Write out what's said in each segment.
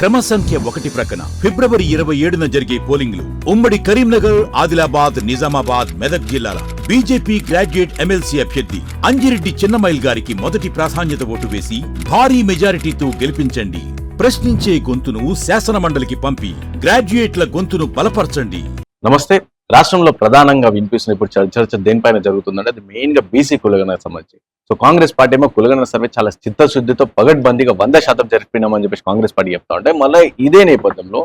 క్రమ సంఖ్య ఒకటి ప్రక్కన ఫిబ్రవరి ఇరవై ఏడున జరిగే పోలింగ్లు ఉమ్మడి కరీంనగర్ ఆదిలాబాద్ నిజామాబాద్ మెదక్ జిల్లాల బీజేపీ గ్రాడ్యుయేట్ ఎమ్మెల్సీ అభ్యర్థి అంజిరెడ్డి చిన్నమైల్ గారికి మొదటి ప్రాధాన్యత ఓటు వేసి భారీ మెజారిటీతో గెలిపించండి. ప్రశ్నించే గొంతును శాసన మండలికి పంపి గ్రాడ్యుయేట్ల గొంతును బలపరచండి. నమస్తే. రాష్ట్రంలో ప్రధానంగా వినిపిస్తున్న ఇప్పుడు చర్చ దేనిపైన జరుగుతుందంటే అది మెయిన్గా బీసీ కులగనకు సంబంధించి. సో కాంగ్రెస్ పార్టీ ఏమో కులగణ సర్వే చాలా చిత్తశుద్ధితో పగడ్బందీగా వంద శాతం జరిపినామని చెప్పేసి కాంగ్రెస్ పార్టీ చెప్తా ఉంటే మళ్ళీ ఇదే నేపథ్యంలో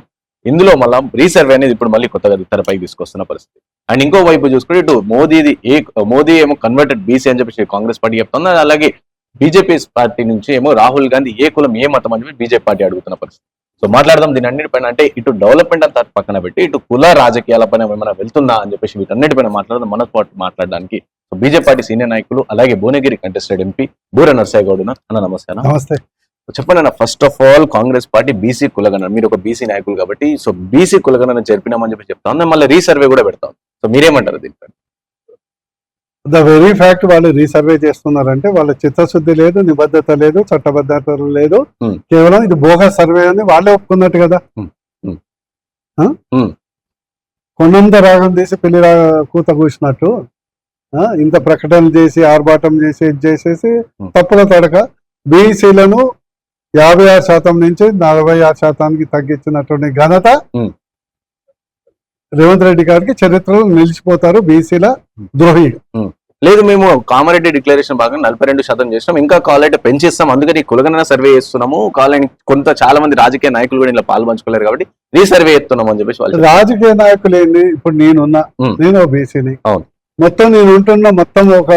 ఇందులో మళ్ళీ రీసర్వే అనేది ఇప్పుడు మళ్ళీ కొత్తగా తెరపైకి తీసుకొస్తున్న పరిస్థితి. అండ్ ఇంకో వైపు చూసుకుంటే ఇటు మోదీది ఏ మోదీ ఏమో కన్వర్టెడ్ బీసీ అని చెప్పేసి కాంగ్రెస్ పార్టీ చెప్తుంది. అలాగే బీజేపీ పార్టీ నుంచి ఏమో రాహుల్ గాంధీ ఏ కులం ఏ మతం అని చెప్పి బీజేపీ పార్టీ అడుగుతున్న పరిస్థితి. సో మాట్లాడదాం దీని అన్నిటిపైన అంటే ఇటు డెవలప్మెంట్ అంతా పక్కన పెట్టి ఇటు కుల రాజకీయాలపైన ఏమైనా వెళ్తుందా అని చెప్పేసి వీటన్నిటిపైన మాట్లాడదాం మనతో పాటు మాట్లాడడానికి. సో బీజేపీ పార్టీ సీనియర్ నాయకులు అలాగే భువనగిరి కంటెస్టెడ్ ఎంపీ బూర ఉన్నారు. అన్న నమస్తే. అన్న నమస్తే చెప్పండి అన్న first of all Congress party BC కులగణ మీరు ఒక బీసీ నాయకులు కాబట్టి సో బీసీ కులగణను జరిపినామని చెప్పి చెప్తా. ఉంది మళ్ళీ రీసర్వే కూడా పెడతాం సో మీరేమంటారు దీనిపైన ద వెరీ ఫ్యాక్ట్ వాళ్ళు రీసర్వే చేస్తున్నారంటే వాళ్ళ చిత్తశుద్ధి లేదు నిబద్ధత లేదు చట్టబద్ధత లేదు Hmm. కేవలం ఇది బోగస్ సర్వే అని వాళ్ళే ఒప్పుకున్నట్టు కదా Hmm. Hmm. కొండంత రాగం తీసి పెళ్ళి కూత కూసినట్టు ఇంత ప్రకటనలు చేసి ఆర్భాటం చేసి ఇది చేసేసి. తప్పుల తడక బీసీలను యాభై ఆరు శాతం నుంచి నలభై ఆరు శాతానికి తగ్గించినటువంటి ఘనత. రేవంత్ రెడ్డి గారికి చరిత్రలో నిలిచిపోతారు బీసీల ద్రోహి లేదు మేము కామారెడ్డి డిక్లరేషన్ భాగంగా నలభై రెండు శాతం చేసినాం. ఇంకా కాలేట్ పెంచేస్తాం. అందుకని కులగణ సర్వే చేస్తున్నాము. కాలేని కొంత చాలా మంది రాజకీయ నాయకులు కూడా ఇలా పాల్పంచుకోలేరు కాబట్టి రీసర్వే చేస్తున్నాం అని చెప్పేసి వాళ్ళు రాజకీయ నాయకులు ఏంది? ఇప్పుడు నేనున్నా. నేను బీసీని. అవును. మొత్తం నేను ఉంటున్న మొత్తం ఒక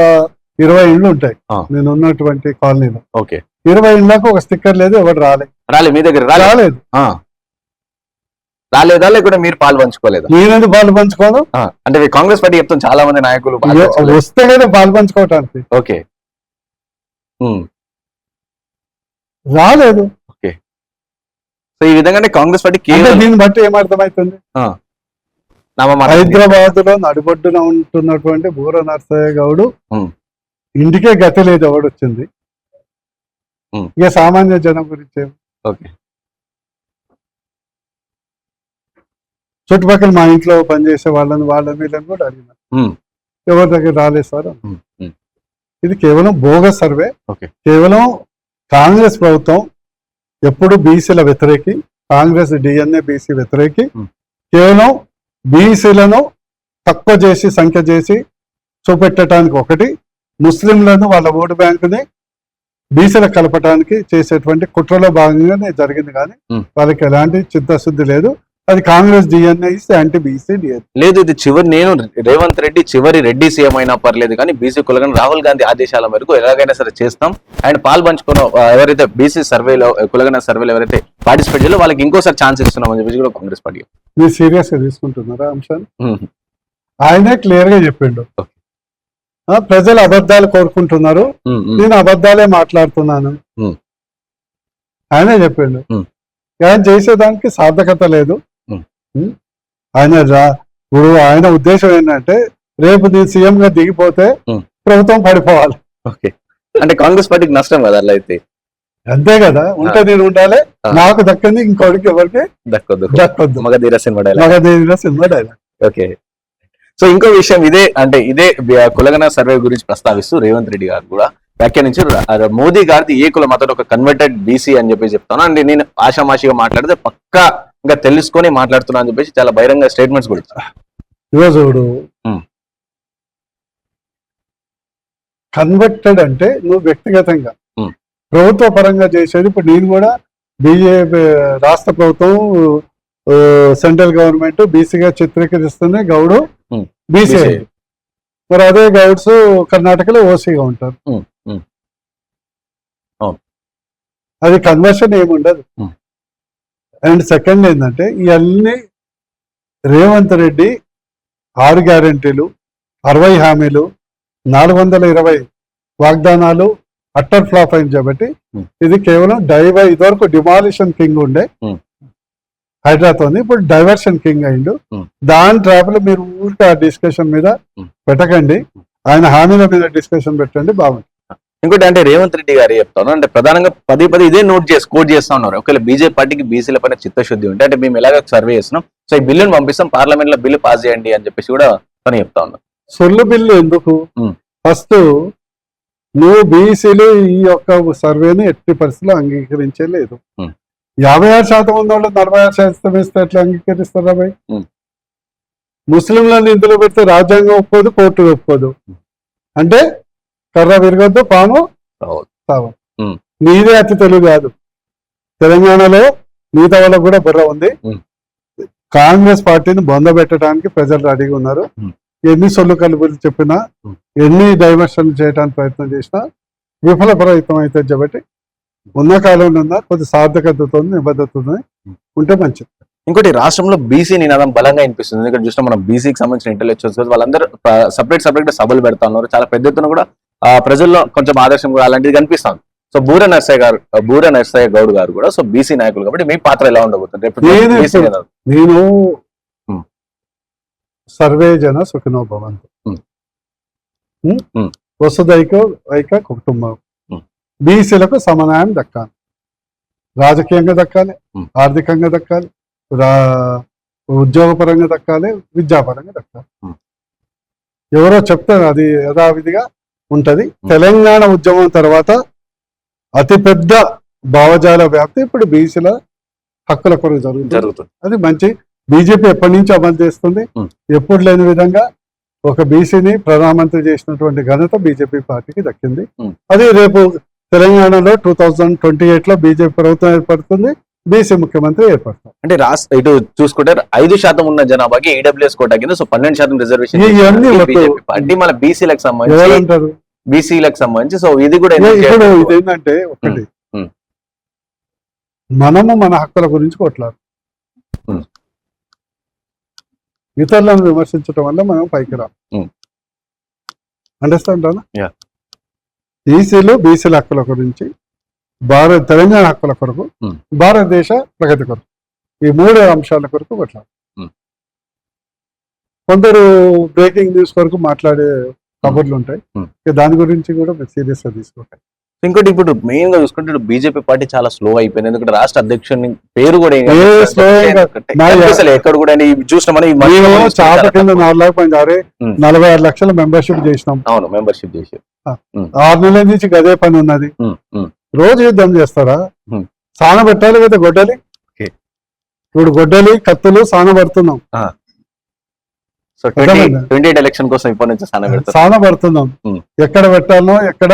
ఇరవై ఇండ్లు ఉంటాయి. నేను ఉన్నటువంటి కాలనీలో. ఓకే. ఇరవై ఇండ్లకు ఒక స్టిక్కర్ లేదు ఎవరు రాలేదు రాలే మీ దగ్గర రాలే? రాలేదు. రాలేదా లేకుంటే మీరు పాలు పంచుకోలేదా నేనెందుకు పాలు పంచుకోను అంటే కాంగ్రెస్ పార్టీ చెప్తాం చాలా మంది నాయకులు. వస్తే కదా పాలు పంచుకోవటానికి ఓకే. రాలేదు సో ఈ విధంగానే కాంగ్రెస్ పార్టీ దీన్ని బట్టి ఏమర్థమవుతుంది. హైదరాబాద్లో నడిబొడ్డున ఉంటున్నటువంటి బూర నరసయ్య గౌడు. ఇంటికే గతి లేదు ఎవడు వచ్చింది ఉమ్. ఇక సామాన్య జనం గురించి? ఓకే చుట్టుపక్కల మా ఇంట్లో పనిచేసే వాళ్ళని వాళ్ళని వీళ్ళని కూడా అడిగిన. ఎవరి దగ్గర రాలేదు సార్. ఇది కేవలం బోగస్ సర్వే. కేవలం కాంగ్రెస్ ప్రభుత్వం ఎప్పుడు బీసీల వ్యతిరేకి కాంగ్రెస్ డిఎన్ఏ బీసీ వ్యతిరేకి. కేవలం బీసీలను తక్కువ చేసి సంఖ్య చేసి చూపెట్టడానికి ఒకటి ముస్లింలను వాళ్ళ ఓటు బ్యాంకుని బీసీలకు కలపడానికి చేసేటువంటి కుట్రలో భాగంగానే జరిగింది కానీ. వాళ్ళకి ఎలాంటి చిత్తశుద్ధి లేదు అది కాంగ్రెస్ డిఎన్ఏ ఇస్తే యాంటీ బీసీ డిఎన్ఏ. లేదు ఇది చివరి నేను రేవంత్ రెడ్డి చివరి రెడ్డి సీఎం అయినా పర్లేదు కానీ బీసీ కులగన్ రాహుల్ గాంధీ ఆదేశాల మేరకు ఎలాగైనా సరే చేస్తాం. అండ్ పాలు పంచుకున్న ఆ, ఎవరైతే బీసీ సర్వేలో కులగన సర్వేలో ఎవరైతే పార్టిసిపేట్ చేయాలో వాళ్ళకి ఇంకోసారి ఛాన్స్ ఇస్తున్నాం అని చెప్పేసి కూడా కాంగ్రెస్ పార్టీ మీరు సీరియస్గా తీసుకుంటున్నారా అంశాన్ని? ఆయనే క్లియర్గా చెప్పిండు ప్రజలు అబద్ధాలు కోరుకుంటున్నారు. నేను అబద్ధాలే మాట్లాడుతున్నాను. ఆయనే చెప్పిండు. ఆయన చేసేదానికి సార్థకత లేదు. ఆయన ఇప్పుడు ఆయన ఉద్దేశం ఏంటంటే రేపు నేను సీఎం గా దిగిపోతే. ప్రభుత్వం పడిపోవాలి. ఓకే. అంటే కాంగ్రెస్ పార్టీకి నష్టం కదా అలా అయితే? అంతే కదా. ఉంటే నేను ఉండాలి. నాకు దక్కింది ఇంకోటికి ఎవరికి దక్కొద్దు. దక్కొద్దు. Magadheera cinema dialogue. Magadheera cinema dialogue. Okay. So ఇంకో విషయం ఇదే అంటే ఇదే కులగన సర్వే గురించి ప్రస్తావిస్తూ రేవంత్ రెడ్డి గారు కూడా వ్యాఖ్యానించారు. ర- మోదీ గారిది ఏ కులం అతను ఒక కన్వర్టెడ్ బీసీ అని చెప్పి చెప్తాను. అంటే నేను ఆషామాషిగా మాట్లాడితే పక్కా ఇంకా తెలుసుకొని మాట్లాడుతున్నా అని చెప్పేసి చాలా బహిరంగ స్టేట్మెంట్స్ కూడా Hmm. కన్వర్టెడ్ అంటే నువ్వు వ్యక్తిగతంగా. ప్రభుత్వ పరంగా చేసేది ఇప్పుడు నేను కూడా బీజేపీ రాష్ట్ర ప్రభుత్వం సెంట్రల్ గవర్నమెంట్ బీసీగా చిత్రీకరిస్తూనే గౌడు. బీసీ. మరి అదే గౌడ్స్ కర్ణాటకలో ఓసీగా ఉంటారు. అది కన్వర్షన్ ఏముండదు Hmm. అండ్ సెకండ్ ఏంటంటే ఇవన్నీ రేవంత్ రెడ్డి ఆరు గ్యారెంటీలు అరవై హామీలు నాలుగు వందల ఇరవై వాగ్దానాలు అట్టర్ ఫ్లాప్ అయింది కాబట్టి Hmm. ఇది కేవలం డైవర్ ఇదివరకు డిమాలిషన్ కింగ్ ఉండే Hmm. హైదరాబాద్ ఇప్పుడు డైవర్షన్ కింగ్ అయిండు Hmm. దాని ట్రాప్లో మీరు ఊరికే ఆ డిస్కషన్ మీద. పెట్టకండి ఆయన హామీల మీద డిస్కషన్ పెట్టండి బాగుంటుంది ఇంకోటి అంటే రేవంత్ రెడ్డి గారు చెప్తాను. అంటే ప్రధానంగా పదే పదే ఇదే నోట్ చేసి కోట్ చేస్తా ఉన్నారు. ఒకవేళ బీజేపీ పార్టీకి బీసీల పైన చిత్తశుద్ధి ఉంటే అంటే మేము ఎలాగ సర్వే చేస్తున్నాం. సో ఈ బిల్లును పంపిస్తాం పార్లమెంట్లో బిల్లు పాస్ చేయండి అని చెప్పేసి కూడా తను చెప్తా ఉన్నారు. సొల్లు బిల్లు ఎందుకు. ఫస్ట్ నువ్వు బీసీలు ఈ యొక్క సర్వేని ఎట్టి పరిస్థితుల్లో అంగీకరించే లేదు. ఉమ్. యాభై ఆరు శాతం ఉన్న వాళ్ళు నలభై ఆరు శాతం ఇస్తే ఎట్లా అంగీకరిస్తారా భయ్. ముస్లింలను ఇందులో పెడితే రాజ్యాంగం ఒప్పుకోదు కోర్టు ఒప్పుకోదు. అంటే కర్ర విరగొద్దు పాము. తావు. నీదే అతి తెలుగు కాదు తెలంగాణలో మిగతా వాళ్ళకు కూడా బుర్ర ఉంది. కాంగ్రెస్ పార్టీని బొందబెట్టడానికి ప్రజలు రెడీగా ఉన్నారు. ఎన్ని సొల్లు కలుపులు చెప్పినా. ఎన్ని డైవర్షన్ చేయడానికి ప్రయత్నం చేసినా విఫల ప్రయత్నం అయితే కాబట్టి ఉన్న కాలంలో ఉన్నా కొద్ది సార్థకతతో నిబద్ధతతో ఉంటే మంచిది ఇంకోటి రాష్ట్రంలో బీసీ నినాదం బలంగా వినిపిస్తుంది ఎందుకంటే చూస్తే మనం బీసీకి సంబంధించిన ఇంటెలెక్చువల్స్ వాళ్ళందరూ సపరేట్ సపరేట్ సభలు పెడతా ఉన్నారు చాలా పెద్ద ఎత్తున కూడా ప్రజల్లో కొంచెం ఆదర్శం కూడా అలాంటిది కనిపిస్తుంది. సో బూర నర్సయ్య గారు బూర నర్సయ్య గౌడ్ గారు కూడా సో బీసీ నాయకులు కాబట్టి మీ పాత్ర ఎలా ఉండబోతుంది? నేను. సర్వే జన సుఖినో భవంతు. వసుదైక ఐక కుటుంబం. బీసీలకు సమన్వయం దక్కాలి. రాజకీయంగా దక్కాలి. ఆర్థికంగా దక్కాలి. రా ఉద్యోగపరంగా దక్కాలి. విద్యాపరంగా దక్కాలి. ఎవరో చెప్తారు అది యథావిధిగా. ఉంటది. తెలంగాణ ఉద్యమం తర్వాత అతిపెద్ద భావజాల వ్యాప్తి ఇప్పుడు బీసీల హక్కుల కొరకు జరుగుతుంది. జరుగుతుంది. అది మంచి బీజేపీ ఎప్పటి నుంచి అమలు చేస్తుంది. ఎప్పుడు లేని విధంగా ఒక బీసీని ప్రధానమంత్రి చేసినటువంటి ఘనత బీజేపీ పార్టీకి దక్కింది. అది రేపు తెలంగాణలో టూ థౌజండ్ ట్వంటీ ఎయిట్లో బీజేపీ ప్రభుత్వం ఏర్పడుతుంది. బీసీ ముఖ్యమంత్రి ఏర్పడతారు అంటే రాష్ట్ర ఇటు చూసుకుంటే ఐదు శాతం ఉన్న జనాభాకి ఈడబ్ల్యూఎస్ కోటా కింద సో పన్నెండు శాతం రిజర్వేషన్ పార్టీ మన బీసీలకు సంబంధించి బీసీలకు సంబంధించి సో ఇది కూడా ఏ- ఎందుకు ఇప్పుడు చేయట్లేదు? ఇదేంటంటే ఒకటి. మనము మన హక్కుల గురించి కొట్లాడు. ఇతరులను విమర్శించడం వల్ల మనం పైకి రాం. అండర్స్టాండ్. బీసీలు బీసీల హక్కుల గురించి భారత తెలంగాణ హక్కుల కొరకు. భారతదేశ ప్రగతి కొరకు. ఈ మూడు అంశాల కొరకు కొట్లాడు ఉమ్. కొందరు బ్రేకింగ్ న్యూస్ కొరకు మాట్లాడే కబుర్లు ఉంటాయి. దాని గురించి కూడా సీరియస్గా తీసుకుంటాయి ఇంకోటి ఇప్పుడు మెయిన్గా చూసుకుంటే బీజేపీ పార్టీ చాలా స్లో అయిపోయింది. ఎందుకంటే రాష్ట్ర అధ్యక్షుని పేరు కూడా ఎక్కడ కూడా ఇవి చూసిన మనం ఈ మధ్య మేము మనం చాప చాలా కింద తక్కువ. నాలుగు లాख పోయింది. అరే ఉమ్. నలభై ఆరు లక్షల మెంబర్షిప్ చేసినాం. అవును మెంబర్షిప్ చేసి ఆరు నెలల నుంచి గదే పని ఉన్నది. రోజు యుద్ధం చేస్తారా. సాన పెట్టాలి కదా గొడ్డలి. ఇప్పుడు గొడ్డలి కత్తులు సాన పడుతున్నాం ట్వంటీ ఎలక్షన్ కోసం ఇప్పటి నుంచి సాన పడుతున్నాం. ఎక్కడ పెట్టాలనో ఎక్కడ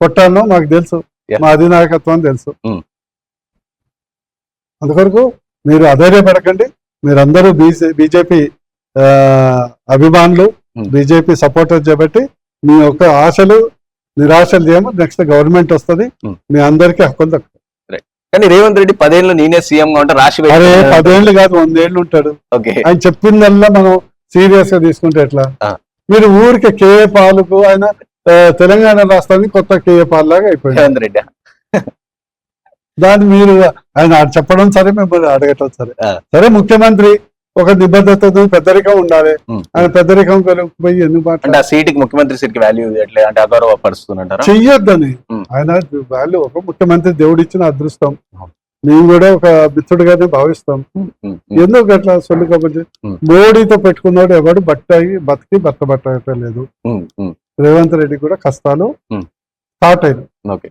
కొట్టాలనో మాకు తెలుసు. మా అధినాయకత్వం తెలుసు. అందుకొరకు మీరు అధైర్యపడకండి మీరందరూ బీసీ బీజేపీ అభిమానులు. బీజేపీ సపోర్టర్ కాబట్టి మీ యొక్క ఆశలు నిరాశలు చేయము. నెక్స్ట్ గవర్నమెంట్ వస్తుంది. మీ అందరికీ హక్కులు కానీ రేవంత్ రెడ్డి పదేళ్ళు నేనే సీఎం గా ఉంటే రాశి అరే పదేళ్ళు కాదు వందేళ్ళు ఉంటాడు. ఓకే. ఆయన చెప్పిందల్లా మనం సీరియస్గా తీసుకుంటే ఎట్లా. మీరు ఊరికి కేఏ పాలకు ఆయన తెలంగాణ రాష్ట్రానికి కొత్త కేఏ పాల్ లాగా అయిపోయింది. రేవంత్ రెడ్డి. దాన్ని మీరు ఆయన చెప్పడం సరే మిమ్మల్ని అడగటం సరే. సరే ముఖ్యమంత్రి ఒక నిబద్ధతతో పెద్దరికం ఉండాలి. ఆయన పెద్దరికం కలిగిపోయి ఎన్ని అంటే ఆ సీట్కి ముఖ్యమంత్రి సీట్కి వాల్యూ ఇవ్వట్లేదు అంటే అగౌరవ పరుస్తుంటారా చెయ్యొద్దని. ఆయన వాళ్ళు ఒక ముఖ్యమంత్రి దేవుడు ఇచ్చిన అదృష్టం. మేము కూడా ఒక మిత్రుడిగానే భావిస్తాం. ఎందుకు అట్లా సొల్లు కాబట్టి. మోడీతో పెట్టుకున్నాడు ఎవడు బట్టాయి బతికి బట్ట బట్ట రేవంత్ రెడ్డి కూడా కష్టాలు. Start okay.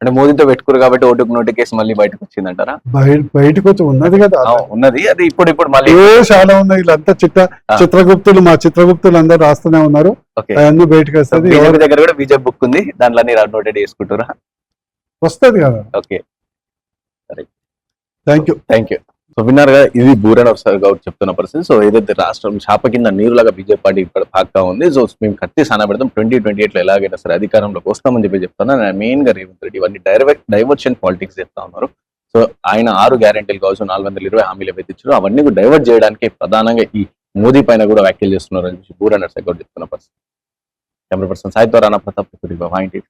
అంటే మోదీతో పెట్టుకురు కాబట్టి ఓటుకు నోటు కేసు మళ్ళీ బయటకు వచ్చిందంటారా? బయట బయటకు వచ్చి ఉన్నది కదా. ఉన్నది. అది ఇప్పుడు ఇప్పుడు మళ్ళీ ఏ చాలా ఉన్నాయి. వీళ్ళంతా చిట్ట ఆ. చిత్రగుప్తులు మా చిత్రగుప్తులు అందరూ రాస్తూనే ఉన్నారు. అవన్నీ బయటకు వస్తుంది ఎవరు దగ్గర కూడా బీజేపీ బుక్ ఉంది. దాంట్లో అన్ని నోటెడ్ చేసుకుంటారా వస్తుంది కదా. Okay. Thank you thank you so విన్నారు కదా ఇది బూరన్ గౌడ్ చెప్తున్న పరిస్థితి. సో ఏదైతే రాష్ట్రం చాప కింద నీరులాగా బీజేపీ పార్టీ ఇక్కడ పాక్తా ఉంది సో మేము కత్తి సాన పెడతాం. ట్వంటీ ట్వంటీ ఎయిట్లో ఎలాగైనా సరే అధికారంలోకి వస్తామని చెప్పి చెప్తాను మెయిన్గా రేవంత్ రెడ్డి ఇవన్నీ డైవర్ట్ డైవర్షన్ పాలిటిక్స్ చెప్తా ఉన్నారు. సో ఆయన ఆరు గ్యారంటీలు కావచ్చు నాలుగు వందల ఇరవై హామీలు ఏవైతే ఇచ్చారో అవన్నీ కూడా డైవర్ట్ చేయడానికి ప్రధానంగా ఈ మోదీ పైన కూడా వ్యాఖ్యలు చేస్తున్నారు అని చెప్పి బూరన్ గౌడ్ చెప్తున్న పరిస్థితి. Camera person Sai Rana Pratap వాయింటి